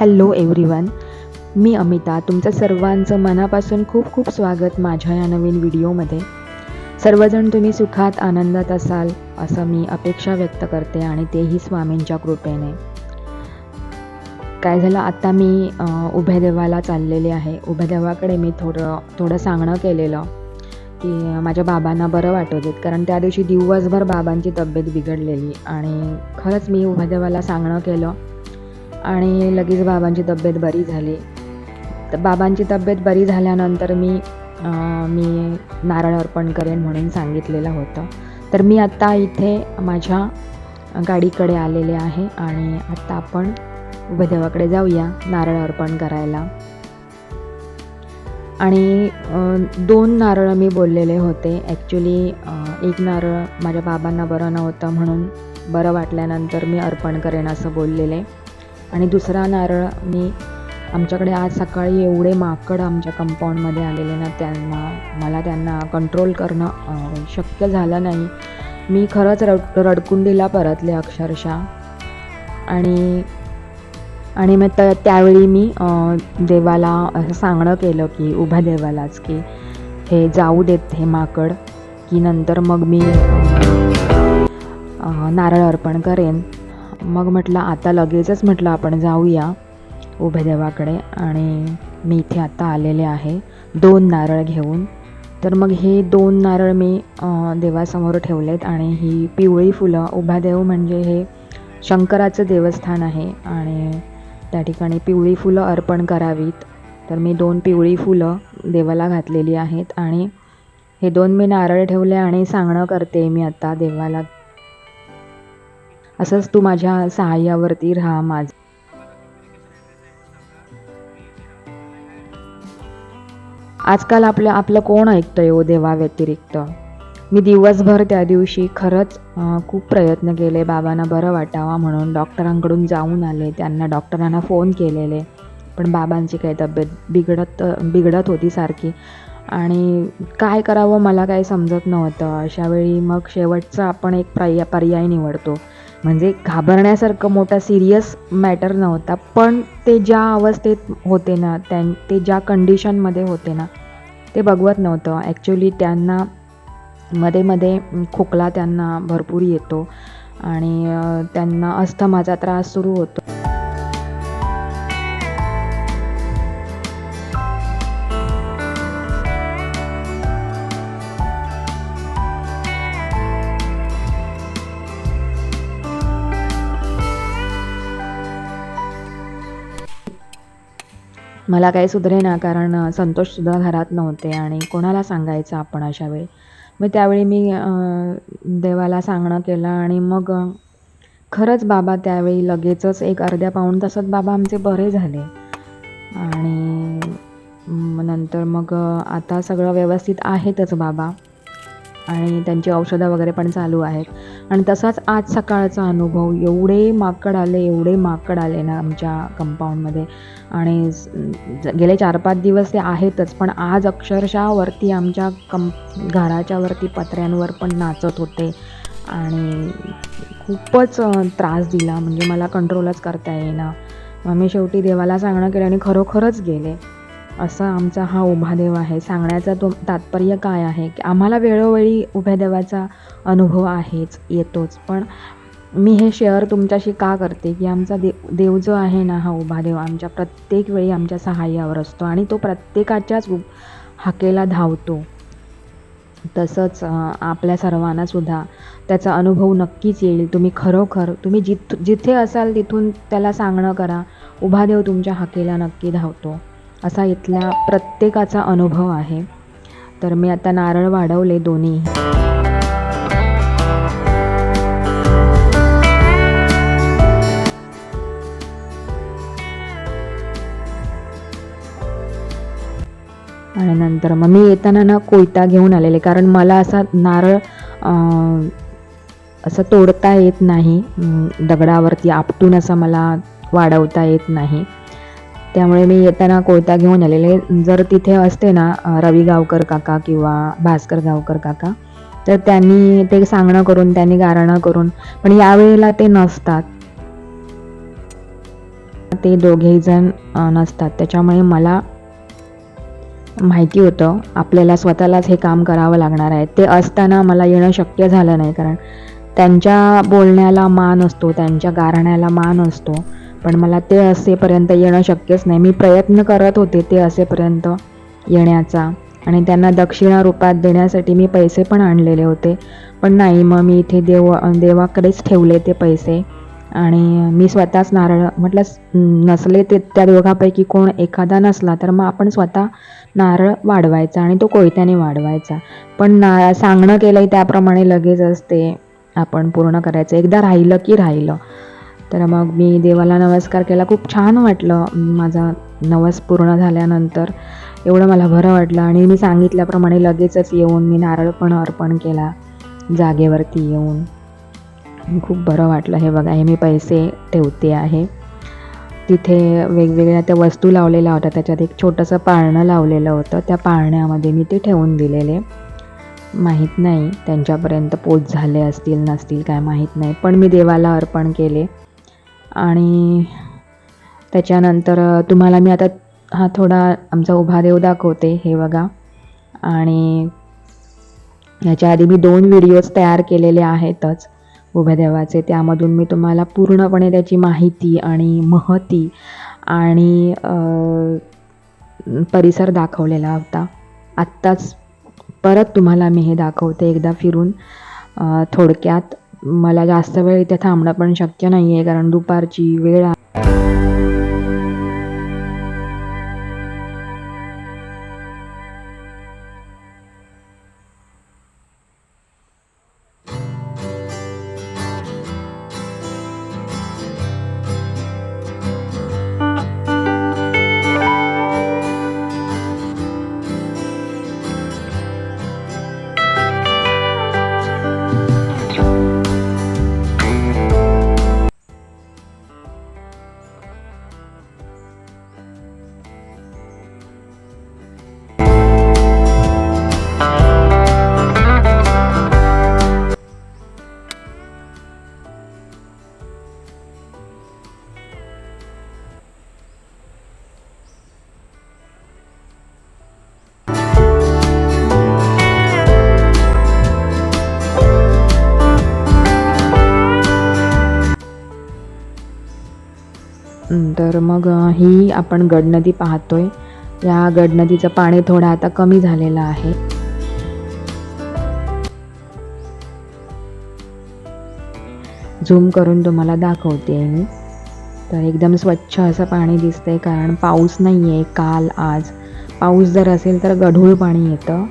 Hello everyone मी अमिता. तुमचं सर्वांचं मनापासून खूप खूप स्वागत माझ्या या नवीन व्हिडिओमध्ये. सर्वजण तुम्ही सुखात आनंदात असाल असं मी अपेक्षा व्यक्त करते आणि तेही स्वामींच्या कृपेने. काय झालं? आता मी उभ्या देवाला चाललेले आहे. उभ्या देवाकडे मी थोडं थोडं सांगणं केलेलं की माझ्या बाबांना बरं वाटत होत. कारण त्या दिवशी दिवसभर बाबांची तब्येत बिघडलेली आणि खरंच मी उभ्या देवाला सांगणं केलं. आणि लगेच बाबांची तब्येत बरी झाली. तर बाबांची तब्येत बरी झाल्यानंतर मी मी नारळ अर्पण करेन म्हणून सांगितलेलं होतं. तर मी आत्ता इथे माझ्या गाडीकडे आलेले आहे आणि आत्ता आपण उभदेवाकडे देवाकडे जाऊया नारळ अर्पण करायला. आणि दोन नारळ मी बोललेले होते. ॲक्च्युली एक नारळ माझ्या बाबांना बरं नव्हतं म्हणून बरं वाटल्यानंतर मी अर्पण करेन असं बोललेले. आणि दुसरा नारळ मी आमच्याकडे आज सकाळी एवढे माकड आमच्या कंपाऊंडमध्ये आलेले ना त्यांना मला त्यांना कंट्रोल करणं शक्य झालं नाही. मी खरंच रड रडकुंडीला परतले अक्षरशः. आणि आणि मग त त्यावेळी मी देवाला असं सांगणं केलं की उभ्या देवालाच की हे जाऊ देत हे माकड की नंतर मग मी नारळ अर्पण करेन. मग म्हटलं आता लगेचच म्हटलं आपण जाऊया उभ्या देवाकडे. आणि मी इथे आता आलेले आहे दोन नारळ घेऊन. तर मग हे दोन नारळ मी देवासमोर ठेवलेत. आणि ही पिवळी फुलं उभा देव म्हणजे हे शंकराचं देवस्थान आहे. आणि त्या ठिकाणी पिवळी फुलं अर्पण करावीत. तर मी दोन पिवळी फुलं देवाला घातलेली आहेत. आणि हे दोन मी नारळ ठेवले आणि सांगणं करते मी आता देवाला असंच तू माझ्या सहाय्यावरती राहा माझ. आजकाल आपलं आपलं कोण ऐकतंय ओ देवा व्यतिरिक्त मी दिवसभर त्या दिवशी खरंच खूप प्रयत्न केले बाबांना बरं वाटावा म्हणून. डॉक्टरांकडून जाऊन आले त्यांना डॉक्टरांना फोन केलेले. पण बाबांची काही तब्येत बिघडत बिघडत होती सारखी. आणि काय करावं मला काही समजत नव्हतं. अशावेळी मग शेवटचा आपण एक पर्याय पर्याय निवडतो. म्हणजे घाबरण्यासारखं मोठा सिरियस मॅटर नव्हता. पण ते ज्या अवस्थेत होते ना त्यां ते ज्या कंडिशनमध्ये होते ना ते बघवत नव्हतं. ॲक्च्युली त्यांना मध्ये मध्ये खोकला त्यांना भरपूर येतो आणि त्यांना अस्थमाचा त्रास सुरू होतो. मला काही सुधरेना कारण संतोषसुद्धा घरात नव्हते आणि कोणाला सांगायचं आपण अशा वेळी? मग त्यावेळी मी देवाला सांगणं केलं आणि मग खरंच बाबा त्यावेळी लगेचच एक अर्ध्या पाऊण तासात बाबा आमचे बरे झाले. आणि नंतर मग आता सगळं व्यवस्थित आहेतच बाबा. आणि त्यांची औषधं वगैरे पण चालू आहेत. आणि तसाच आज सकाळचा अनुभव एवढे माकड आले एवढे माकड आले ना आमच्या कंपाऊंडमध्ये आणि गेले चार पाच दिवस ते आहेतच पण आज अक्षरशः वरती आमच्या कं घराच्या वरती पत्र्यांवर पण नाचत होते. आणि खूपच त्रास दिला म्हणजे मला कंट्रोलच करता येईना. मग मी शेवटी देवाला सांगणं केलं आणि खरोखरच गेले. असा आमचा हा उभा देव आहे. सांगण्याचा तो तात्पर्य काय आहे? की आम्हाला वेळोवेळी उभ्या देवाचा अनुभव आहेच येतोच. पण मी हे शेअर तुमच्याशी का करते? की आमचा दे देव जो आहे ना हा उभा देव आमच्या प्रत्येक वेळी आमच्या सहाय्यावर असतो आणि तो प्रत्येकाच्याच उ- हाकेला धावतो. तसंच आपल्या सर्वांना सुद्धा त्याचा अनुभव नक्कीच येईल. तुम्ही खरोखर तुम्ही जिथ जिथे असाल तिथून त्याला सांगणं करा. उभा देव तुमच्या हाकेला नक्की धावतो. असा इथल्या प्रत्येकाचा अनुभव आहे. तर मी आता नारळ वाढवले दोन्ही. आणि नंतर मग मी येताना ना कोयता घेऊन आलेले कारण मला असा नारळ असं तोडता येत नाही. दगडावरती आपटून असं मला वाढवता येत नाही. त्यामुळे मी येताना कोयता घेऊन आलेले. जर तिथे असते ना रवी गावकर काका किंवा भास्कर गावकर काका तर त्यांनी ते सांगणं करून त्यांनी गारणं करून पण यावेळेला ते नसतात. ते दोघेही जण नसतात. त्याच्यामुळे मला माहिती होतं आपल्याला स्वतःलाच हे काम करावं लागणार आहे. ते असताना मला येणं शक्य झालं नाही कारण त्यांच्या बोलण्याला मान असतो त्यांच्या गारण्याला मान असतो. पण मला ते असेपर्यंत येणं शक्यच नाही. मी प्रयत्न करत होते ते असेपर्यंत येण्याचा. आणि त्यांना दक्षिणा रूपात देण्यासाठी मी पैसे पण आणलेले होते. पण नाही मग मी इथे देव देवाकडेच ठेवले ते पैसे. आणि मी स्वतःच नारळ म्हटलं नसले ते त्या दोघांपैकी कोण एखादा नसला तर मग आपण स्वतः नारळ वाढवायचा आणि तो कोयत्याने वाढवायचा. पण ना सांगणं केलंही त्याप्रमाणे लगेच असते. आपण पूर्ण करायचं. एकदा राहिलं की राहिलं. तर मग मी देवाला नमस्कार केला. खूप छान वाटलं. माझा नवस पूर्ण झाल्यानंतर एवढं मला बरं वाटलं. आणि मी सांगितल्याप्रमाणे लगेचच येऊन मी नारळ पण अर्पण केला. जागेवरती येऊन. खूप बरं वाटलं. हे बघा हे मी पैसे ठेवते आहे. तिथे वेगवेगळ्या त्या वस्तू लावलेल्या होत्या. त्याच्यात एक छोटंसं पाळणं लावलेलं होतं. त्या पाळण्यामध्ये मी ते ठेवून दिलेले. माहीत नाही त्यांच्यापर्यंत पोच झाले असतील नसतील काय माहीत नाही. पण मी देवाला अर्पण केले. आणि त्याच्यानंतर तुम्हाला मी आता हा थोडा आमचा उभा देव दाखवते हे बघा. आणि याच्या आधी मी दोन व्हिडिओज तयार केलेले आहेतच उभ्या देवाचे. त्यामधून मी तुम्हाला पूर्णपणे त्याची माहिती आणि महती आणि परिसर दाखवलेला होता. आत्ताच परत तुम्हाला मी हे दाखवते एकदा फिरून थोडक्यात. मला जास्त वेळ इथे थांबणं पण शक्य नाही आहे कारण दुपारची वेळ आहे. तर मग ही आपण गडनदी पाहतोय. या गडनदीचं पाणी थोडं आता कमी झालेलं आहे. झूम करून तुम्हाला दाखवते मी. तर एकदम स्वच्छ असं पाणी दिसतंय कारण पाऊस नाही आहे काल आज. पाऊस जर असेल तर गढूळ पाणी येतं.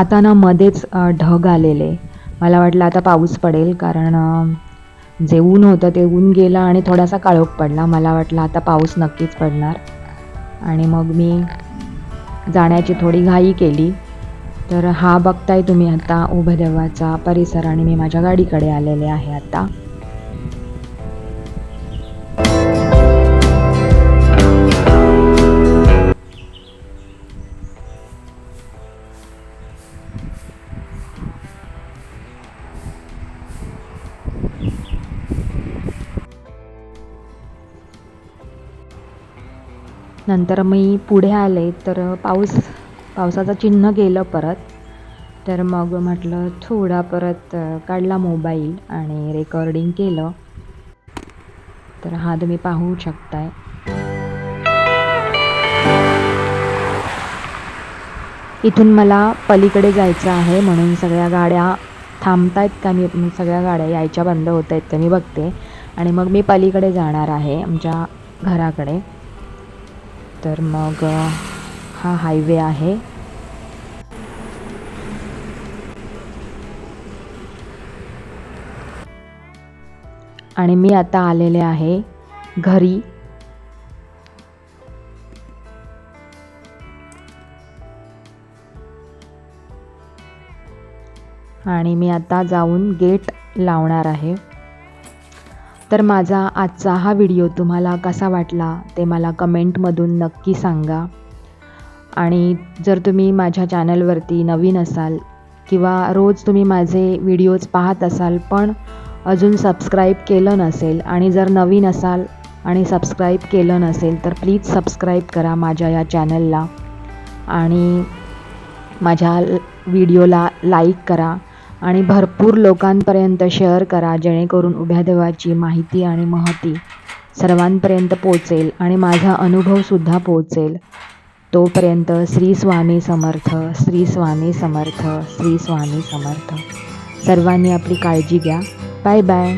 आता ना मध्येच ढग आलेले. मला वाटलं आता पाऊस पडेल कारण जे ऊन होतं ते ऊन गेलं आणि थोडासा काळोख पडला. मला वाटलं आता पाऊस नक्कीच पडणार. आणि मग मी जाण्याची थोडी घाई केली. तर हा बघताय तुम्ही आता उभदेवाचा परिसर आणि मी माझ्या गाडीकडे आलेले आहे आता. नंतर मी पुढे आले तर पाऊस पावसाचं चिन्ह गेलं परत. तर मग म्हटलं थोडा परत काढला मोबाईल आणि रेकॉर्डिंग केलं. तर हा तुम्ही पाहू शकताय. इथून मला पलीकडे जायचं आहे म्हणून सगळ्या गाड्या थांबतायत का? मी मी सगळ्या गाड्या यायच्या बंद होत आहेत का मी बघते. आणि मग मी पलीकडे जाणार आहे आमच्या घराकडे. तर मग हा हायवे आहे. आणि मी आता आलेले आहे घरी. आणि मी आता जाऊन गेट लावणार आहे. तर माझा आजचा हा व्हिडिओ तुम्हाला कसा वाटला ते मला कमेंटमधून नक्की सांगा. आणि जर तुम्ही माझ्या चॅनलवरती नवीन असाल किंवा रोज तुम्ही माझे व्हिडिओज पाहत असाल पण अजून सबस्क्राईब केलं नसेल आणि जर नवीन असाल आणि सबस्क्राईब केलं नसेल तर प्लीज सबस्क्राईब करा माझ्या या चॅनलला. आणि माझ्या व्हिडिओला लाईक करा. आणि भरपूर लोकांपर्यंत शेअर करा जेणेकरून उभ्या देवाची माहिती आणि महती सर्वांपर्यंत पोचेल आणि माझा अनुभवसुद्धा पोचेल तोपर्यंत श्री स्वामी समर्थ श्री स्वामी समर्थ श्री स्वामी समर्थ. सर्वांनी आपली काळजी घ्या. Bye bye.